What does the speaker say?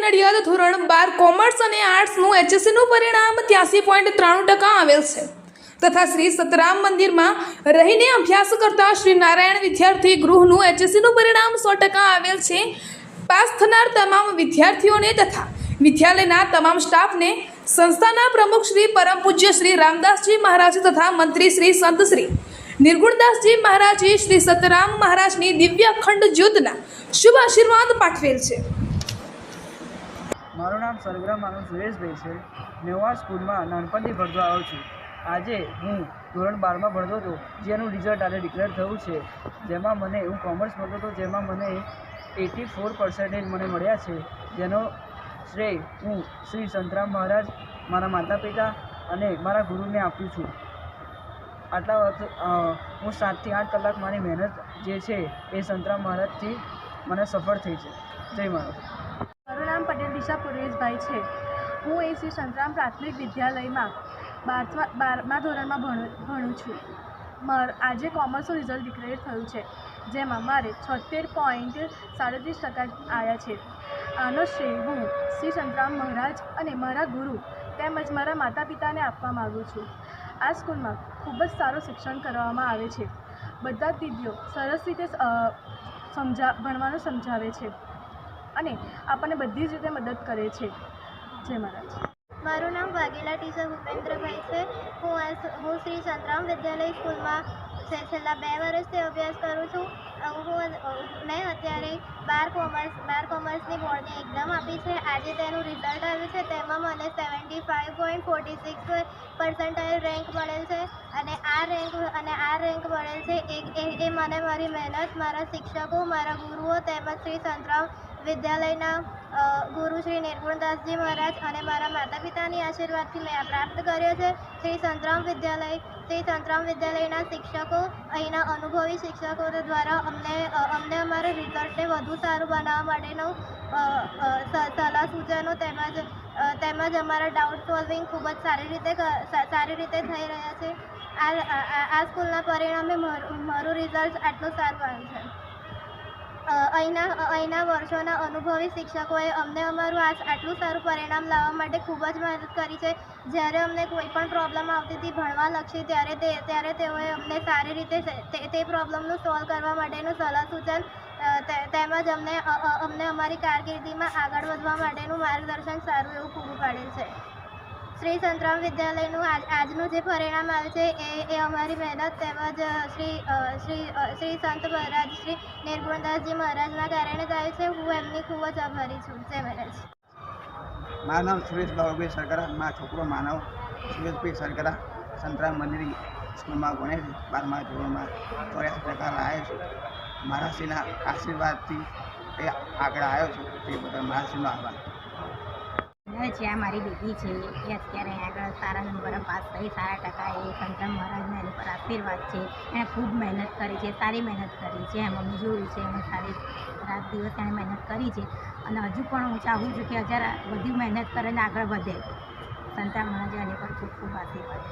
નડિયાદ ધોરણ બાર કોમર્સ અને આર્ટ્સનું એચએસસીનું પરિણામ ત્યાસી પોઈન્ટ ત્રાણું ટકા આવેલ છે. તથા શ્રી સતરામ મંદિરમાં રહીને અભ્યાસ કરતા શ્રી નારાયણ વિદ્યાર્થી ગૃહનું એચએસસીનું પરિણામ સો ટકા આવેલ છે. પાસ થનાર તમામ વિદ્યાર્થીઓને તથા વિદ્યાલયના તમામ સ્ટાફને સંસ્થાના પ્રમુખ શ્રી પરમ પૂજ્ય શ્રી રામદાસજી મહારાજ તથા મંત્રી શ્રી સંત શ્રી નિર્ગુણદાસજી મહારાજે શ્રી સતરામ મહારાજની દિવ્ય અખંડ જ્યોતના શુભ આશીર્વાદ પાઠવેલ છે. મારું નામ સરગ્રામ માનું સુરેશભાઈ છે. નેવા સ્કૂલમાં નાનપણથી ભણતો આવ્યો છું. આજે હું ધોરણ બારમાં ભણતો હતો, જેનું રિઝલ્ટ આજે ડિક્લેર થયું છે. જેમાં મને હું કોમર્સ ભણતો હતો, જેમાં મને એટી ફોર પર્સન્ટેજ મને મળ્યા છે. જેનો શ્રેય હું શ્રી સંતરામ મહારાજ, મારા માતા પિતા અને મારા ગુરુને આપું છું. આટલા હું સાતથી આઠ કલાક મારી મહેનત જે છે એ સંતરામ મહારાજથી મને સફળ થઈ છે. જય મહારાજ મારું નામ પટેલ દિશા પુરેશભાઈ છે. હું એ શ્રી સંતરામ પ્રાથમિક વિદ્યાલયમાં બારમા બારમા ધોરણમાં ભણું ભણું છું. માર, આજે કોમર્સનું રિઝલ્ટ ડિક્લેર થયું છે, જેમાં મારે છોતેર પોઈન્ટ સાડત્રીસ ટકા આવ્યા છે. આનો શ્રેય હું શ્રી સંતરામ મહારાજ અને મારા ગુરુ તેમજ મારા માતા પિતાને આપવા માગું છું. આ સ્કૂલમાં ખૂબ જ સારું શિક્ષણ કરવામાં આવે છે. બધા જ દીદીઓ સરસ રીતે સમજા, ભણવાનું સમજાવે છે અને આપણને બધી જ રીતે મદદ કરે છે. જય મહારાજ. મારું નામ વાઘેલા ટીચર ભૂપેન્દ્રભાઈ છે. હું હું શ્રી સંતરામ વિદ્યાલય સ્કૂલમાં છેલ્લા બે વર્ષથી અભ્યાસ કરું છું. હું મેં અત્યારે બાર કોમર્સ, બાર કોમર્સની બોર્ડની એક્ઝામ આપી છે. આજે તેનું રિઝલ્ટ આવ્યું છે. તેમાં મને seventy five point forty six percentile rank મળેલ છે અને આ રેન્ક અને આ રેન્ક મળેલ છે. એ, એ- મને મારી મહેનત, મારા શિક્ષકો, મારા ગુરુઓ તેમજ શ્રી સંતરામ વિદ્યાલયના ગુરુ શ્રી નિર્ગુણદાસજી મહારાજ અને મારા માતા પિતાની આશીર્વાદથી મેં પ્રાપ્ત કર્યો છે. શ્રી સંતરામ વિદ્યાલય, શ્રી સંતરામ વિદ્યાલયના શિક્ષકો, અહીંના અનુભવી શિક્ષકો દ્વારા અમને અમને અમારા રિઝલ્ટને વધુ સારું બનાવવા માટેનો સલાહ સૂચનો તેમજ તેમજ અમારા ડાઉટ સોલ્વિંગ ખૂબ જ સારી રીતે સારી રીતે થઈ રહ્યા છે. આ, આ- સ્કૂલના પરિણામે મારું રિઝલ્ટ આટલું સારું આવ્યું છે. અહીંના અહીંના વર્ષોના અનુભવી શિક્ષકોએ અમને અમારું આ આટલું સારું પરિણામ લાવવા માટે ખૂબ જ મદદ કરી છે. જ્યારે અમને કોઈ પણ પ્રોબ્લેમ આવતી હતી ભણવા લક્ષી, ત્યારે તે, ત્યારે તેઓએ અમને સારી રીતે તે પ્રોબ્લમનું સોલ્વ કરવા માટેનું સલાહ સૂચન તેમજ અમને અમને અમારી કારકિર્દીમાં આગળ વધવા માટેનું માર્ગદર્શન સારું એવું પૂરું પાડેલ છે. શ્રી સંતરામ વિદ્યાલયનું આજ, આજનું જે પરિણામ આવ્યું છે, એ એ અમારી મહેનત તેમજ શ્રી શ્રી શ્રી સંત મહારાજ, શ્રી નિર્ગુણદાસજી મહારાજના કારણે થયું છે. હું એમની ખૂબ જ આભારી છું. જય મહારાજ. મારું સુરેશ બાબુભાઈ સરકારા મારો છોકરો માનવ, સુરેશભાઈ સરકારા સંતરામ મંદિર, સ્કૂલમાં ભણે બારમા ધોરણમાં ચોર્યાસી ટકા લાવ્યો છું. મહારાષ્ટ્રીના આશીર્વાદથી એ આગળ આવ્યો છું. તે બદલ મહારાષ્ટ્રીનો આભાર. છે આ મારી બેટી છે, એ અત્યારે આગળ સારા નંબર પાસ થઈ, સારા ટકા એ સંતરામ મહારાજના એની પર આશીર્વાદ છે. એણે ખૂબ મહેનત કરી છે, સારી મહેનત કરી છે. એમ અમે જોયું છે, એણે સારી રાત દિવસ એણે મહેનત કરી છે. અને હજુ પણ હું ચાહું છું કે હજાર વધુ મહેનત કરે ને આગળ વધે. સંતરામ મહારાજે એની પર ખૂબ ખૂબ આશીર્વાદ